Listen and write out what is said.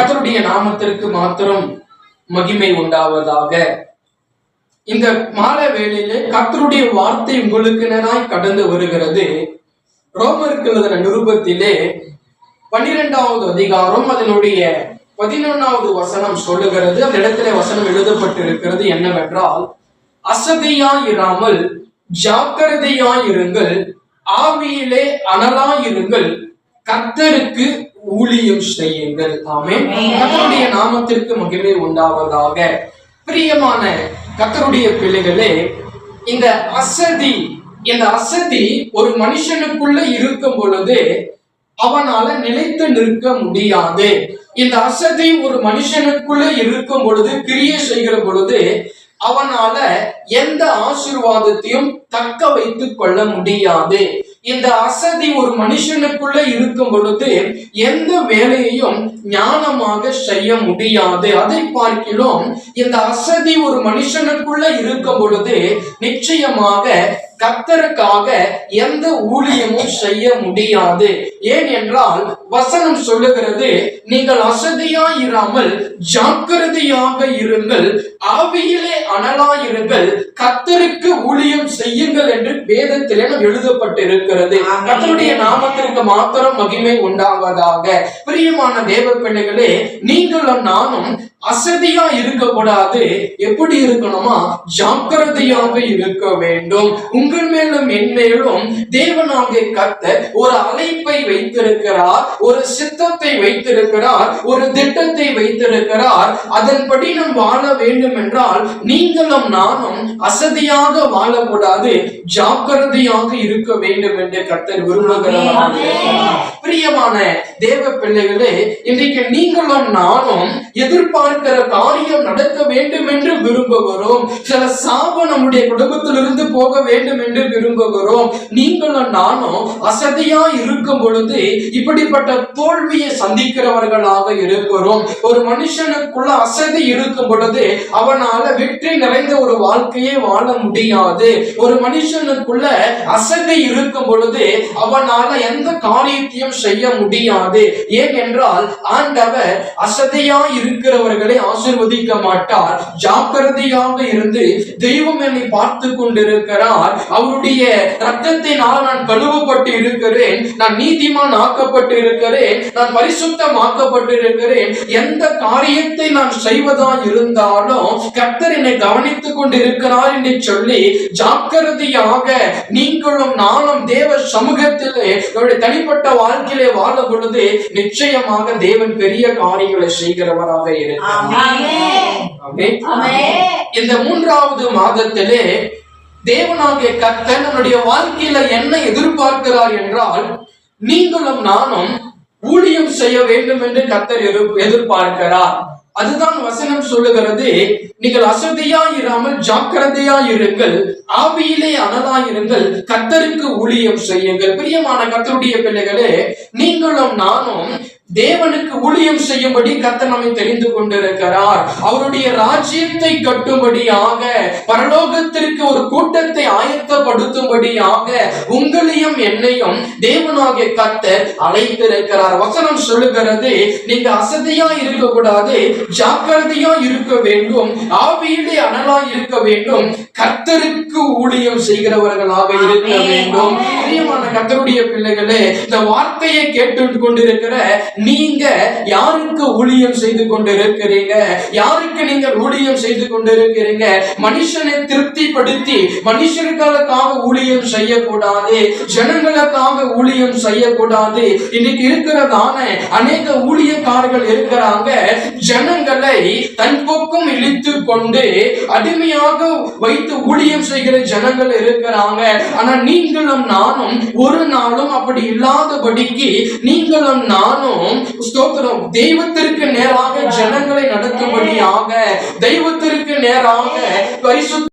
கர்த்தருடைய நாமத்திற்கு மாத்திரம் மகிமை உண்டாவதாக. இந்த மாலை வேளையிலே கர்த்தருடைய வார்த்தை உங்களுக்கு நேராய் கடந்து வருகிறது. ரோமருக்கு எழுதின நிருபத்திலே பன்னிரெண்டாவது அதிகாரம் அதனுடைய பதினொன்னாவது வசனம் சொல்லுகிறது. அந்த இடத்துல வசனம் எழுதப்பட்டிருக்கிறது என்னவென்றால் அசதியாயிராமல் ஜாக்கிரதையாயிருங்கள் ஆவியிலே அனலாயிருங்கள் கர்த்தருக்கு ஊழியம் செய்யுங்கள். ஆமென். கர்த்தருடைய நாமத்திற்கு மகிமை உண்டாவதாக. பிரியமான கர்த்தருடைய பிள்ளைகளே இந்த அசதி இந்த அசதி ஒரு மனுஷனுக்குள்ள இருக்கும் பொழுது அவனால நிலைத்து நிற்க முடியாது. இந்த அசதி ஒரு மனுஷனுக்குள்ள இருக்கும் பொழுது கிரியை செய்கிற பொழுது அவனால எந்த ஆசீர்வாதத்தையும் தக்க வைத்துக் கொள்ள முடியாது. இந்த அசதி ஒரு மனுஷனுக்குள்ள இருக்கும் பொழுது எந்த வேலையையும் ஞானமாக செய்ய முடியாது. அதை பார்க்கிலும் இந்த அசதி ஒரு மனுஷனுக்குள்ள இருக்கும் பொழுது நிச்சயமாக கத்தருக்காக எந்த ஊழியமும் செய்ய முடியாது. ஏன் என்றால் வசனம் சொல்லுகிறது நீங்கள் அசதியாய் இராமல் ஜாக்கிரதையாக இருங்கள் ஆவியிலே அனலாயிருங்கள் கத்தருக்கு ஊழியம் செய்யுங்கள் என்று வேதத்திலே எழுதப்பட்டிருக்கிறது. கத்தருடைய நாமத்திற்கு மாத்திரம் மகிமை உண்டாவதாக. பிரியமான தேவ பிள்ளைகளே நீங்களும் நானும் அசதியா இருக்கக்கூடாது. எப்படி இருக்கணுமா? ஜாக்கிரதையாக இருக்க வேண்டும். உங்கள் மேலும் என் மேலும் தேவனாகிய கர்த்தர் ஒரு அழைப்பை வைத்திருக்கிறார் ஒரு சித்தத்தை வைத்திருக்கிறார் ஒரு திட்டத்தை வைத்திருக்கிறார். அதன்படி நாம் வாழ வேண்டும் என்றால் நீங்களும் நானும் அசதியாக வாழக்கூடாது ஜாக்கிரதையாக இருக்க வேண்டும் என்று கர்த்தர் விரும்புகிறார் பிரியமான தேவ பிள்ளைகளே இன்றைக்கு நீங்களும் நானும் எதிர்பார்க்கிற காரியம் நடக்க வேண்டும் என்று விரும்புகிறோம். சில சாபம் நம்முடைய குடும்பத்திலிருந்து போக வேண்டும் என்று விரும்புகிறோம். நீங்களும் நானும் அசதியா இருக்கும் பொழுது இப்படிப்பட்ட தோல்வியை சந்திக்கிறவர்களாக இருக்கிறோம். ஒரு மனுஷனுக்குள்ள அசதி இருக்கும் பொழுது அவனால வெற்றி நிறைந்த ஒரு வாழ்க்கையை வாழ முடியாது. ஒரு மனுஷனுக்குள்ள அசதி இருக்கும் பொழுது அவனால எந்த காரியத்தையும் செய்ய முடியாது. ஏன் என்றால் ஆண்டவர் அசதியா இருக்கிறவர்களை ஆசிர்வதிக்க மாட்டார். ஜாக்கிரதையாக இருந்து தெய்வம் என்னை பார்த்து கொண்டிருக்கிறார். அவருடைய ரத்தத்தினால் நான் கழுவப்பட்டு இருக்கிறேன். நான் நீதிமான் ஆக்கப்பட்டு இருக்கிறேன். நான் பரிசுத்தமாக்கப்பட்டு இருக்கிறேன். எந்த காரியத்தை நான் செய்வதா இருந்தாலும் கர்த்தர் என்னை கவனித்துக் கொண்டிருக்கிறார் என்று சொல்லி ஜாக்கிரதையாக நீங்களும் நானும் தேவ சமூகத்திலே தனிப்பட்ட வாழ்க்கையிலே வாழ பொழுது நிச்சயமாக தேவன் பெரிய காரியங்களை செய்கிறவராக இருக்கிறார். இந்த மூன்றாவது மாதத்திலே தேவனாகிய கர்த்தர் நம்முடைய வாழ்க்கையில என்ன எதிர்பார்க்கிறார் என்றால் நீங்களும் நானும் ஊழியம் செய்ய வேண்டும் என்று கர்த்தர் எதிர்- எதிர்பார்க்கிறார். அதுதான் வசனம் சொல்லுகிறது. நீங்கள் அசதியா இராமல் ஜாக்கிரதையா இருங்கள். ஆவியிலே அனலாயிருங்கள் கர்த்தருக்கு ஊழியம் செய்யுங்கள். பிரியமான கத்தருடைய பிள்ளைகளே நீங்களும் நானும் தேவனுக்கு ஊழியம் செய்யும்படி கத்த நம்மை தெரிந்து கொண்டிருக்கிறார். அவருடைய ராஜ்யத்தை கட்டும்படியாக பரலோகத்திற்கு ஒரு கூட்டத்தை ஆயத்தப்படுத்தும்படியாக உங்களையும் என்னையும் தேவனாகிய கர்த்தர் அழைத்திருக்கிறார். வசனம் சொல்லுகிறது நீங்க அசதியா இருக்கக்கூடாது ஜாக்கிரதையா இருக்க வேண்டும் ஆவியிலே அனலா இருக்க வேண்டும் கர்த்தருக்கு ஊழியம் செய்கிறவர்களாக இருக்க வேண்டும். பிரியமான கர்த்தருடைய பிள்ளைகளே இந்த வார்த்தையை கேட்டு கொண்டிருக்கிற நீங்க யாருக்கு ஊழியம் செய்து கொண்டிருக்கிறீங்க? யாருக்கு நீங்கள் ஊழியம் செய்து கொண்டிருக்கிறீங்க? மனுஷனை திருப்திப்படுத்தி ஜனங்களுக்காக ஊழியம் செய்யக்கூடாது. ஜனங்களுக்காக ஊழியம் செய்யக்கூடாது. இன்னைக்கு இருக்கிறதான அநேக ஊழியக்காரர்கள் இருக்கிறாங்க. ஜனங்களை தன் பக்கம் இழுத்து கொண்டு அடிமையாக வைத்து ஊழியம் செய்கிற ஜனங்கள் இருக்கிறாங்க. ஆனா நீங்களும் நானும் ஒரு நாளும் அப்படி இல்லாதபடிக்கு நீங்களும் நானும் ஸ்தோத்திரம். தெய்வத்திற்கு நேராக ஜனங்களை நடத்தும்படியாக தெய்வத்திற்கு நேராக பரிசு